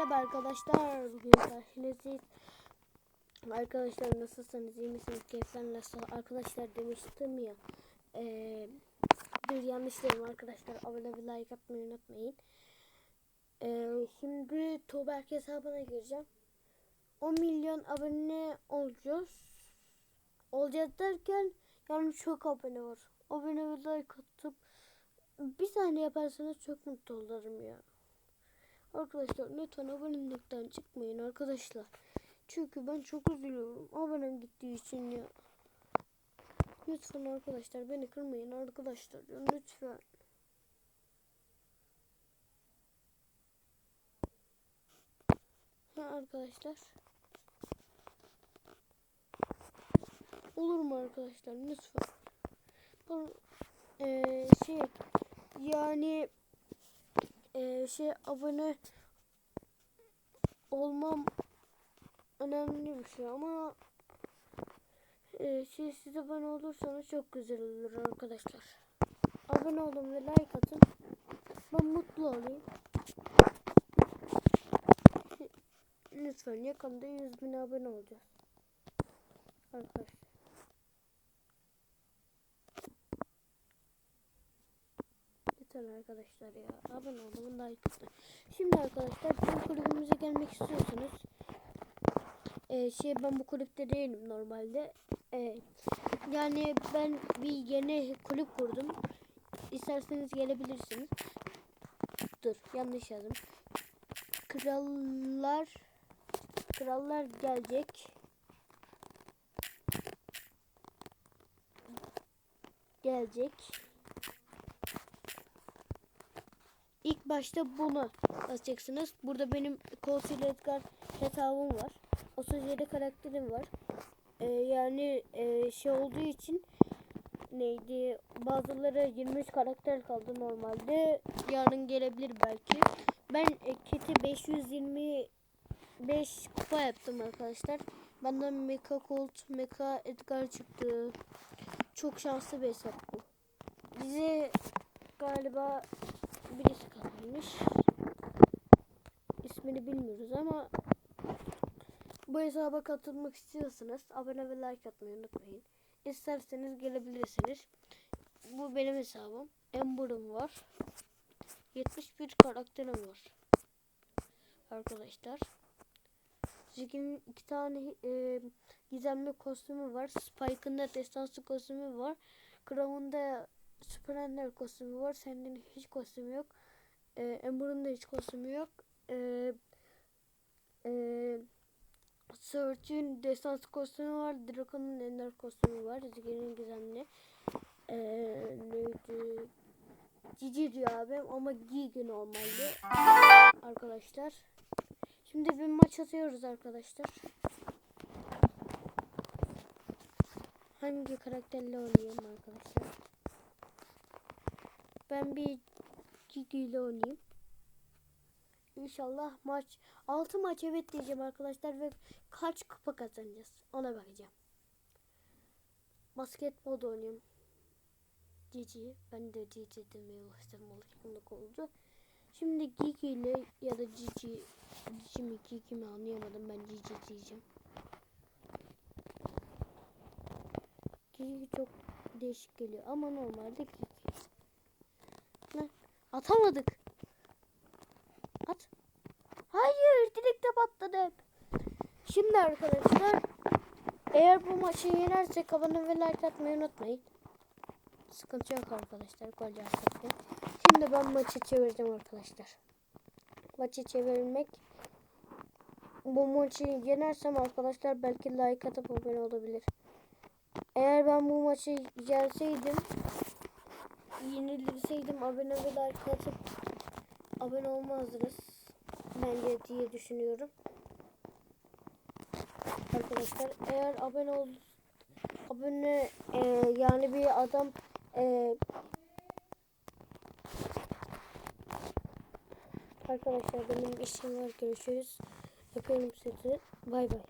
Merhaba arkadaşlar. Bugün karşınızdayız. Arkadaşlar nasılsınız? iyi misiniz? Keyifler nasıl? Arkadaşlar demiştim ya. Eee dur yanlış dedim arkadaşlar. Abone ve like atmayı unutmayın. Eee şimdi Tuğberk hesabına gireceğim. 10 milyon abone olacağız. Olacağız derken yani çok abone var. Abone ve like atıp bir saniye yaparsanız çok mutlu olurum ya. Arkadaşlar lütfen abonelikten çıkmayın arkadaşlar. Çünkü ben çok üzülüyorum. Abonem gittiği için ya. Lütfen arkadaşlar beni kırmayın arkadaşlar. Ya, lütfen. Ha arkadaşlar. Olur mu arkadaşlar lütfen. Eee, şey yani eee, şey abone olmam önemli bir şey ama eee, şey siz abone olursanız çok güzel olur arkadaşlar. Abone olun ve like atın. Ben mutlu olayım. Lütfen yakında 100 bin abone olacağız. Arkadaşlar. Lütfen arkadaşlar ya abone olun like atın. Şimdi arkadaşlar bizim kulübümüze gelmek istiyorsanız e, şey ben bu kulüpte değilim normalde. E, yani ben bir yeni kulüp kurdum. İsterseniz gelebilirsiniz. Dur yanlış yazdım. Krallar krallar gelecek. Gelecek. Başta bunu basacaksınız. Burada benim Colsill Edgar hesabım var. 37 karakterim var. Ee, yani e, şey olduğu için neydi bazıları 23 karakter kaldı normalde. Yarın gelebilir belki. Ben e, Keti 525 kupa yaptım arkadaşlar. Benden Mecha Colt, Mecha Edgar çıktı. Çok şanslı bir hesap bu. Bize galiba birisi kalmış. İsmini bilmiyoruz ama bu hesaba katılmak istiyorsanız abone ve like atmayı unutmayın. İsterseniz gelebilirsiniz. Bu benim hesabım. Ember'ım var. 71 karakterim var. Arkadaşlar. Ziggy'nin iki tane e, gizemli kostümü var. Spike'ın da destansı kostümü var. Crow'un da Super Ender kostümü var. Senden hiç kostümü yok. E, Ember'ın da hiç kostümü yok. E, e, Surge'ün destansı kostümü var. Dracon'un ender kostümü var. Ziggy'nin gizemli. E, neydi? Cici diyor abim ama Giga normalde. Arkadaşlar. Şimdi bir maç atıyoruz arkadaşlar. Hangi karakterle oynayayım arkadaşlar? Ben bir Gigi ile oynayayım. İnşallah maç 6 maç evet diyeceğim arkadaşlar ve kaç kupa kazanacağız ona bakacağım. Basketbol oynuyorum. Cici. Ben de Cici demeye başladım alışkanlık oldu. Şimdi Gigi ile ya da Cici Cici mi Gigi mi anlayamadım ben Cici diyeceğim. Gigi çok değişik geliyor ama normalde Gigi. Atamadık. At. Hayır direkte patladı. Şimdi arkadaşlar eğer bu maçı yenersek abone ve like atmayı unutmayın. Sıkıntı yok arkadaşlar. Gol. Şimdi ben maçı çevireceğim arkadaşlar. Maçı çevirmek bu maçı yenersem arkadaşlar belki like atıp abone olabilir. Eğer ben bu maçı yerseydim yenilirseydim abone ve like atıp abone olmazdınız. Bence diye düşünüyorum. Arkadaşlar eğer abone ol abone e, yani bir adam e, arkadaşlar benim işim var görüşürüz. Öpüyorum sizi. Bay bay.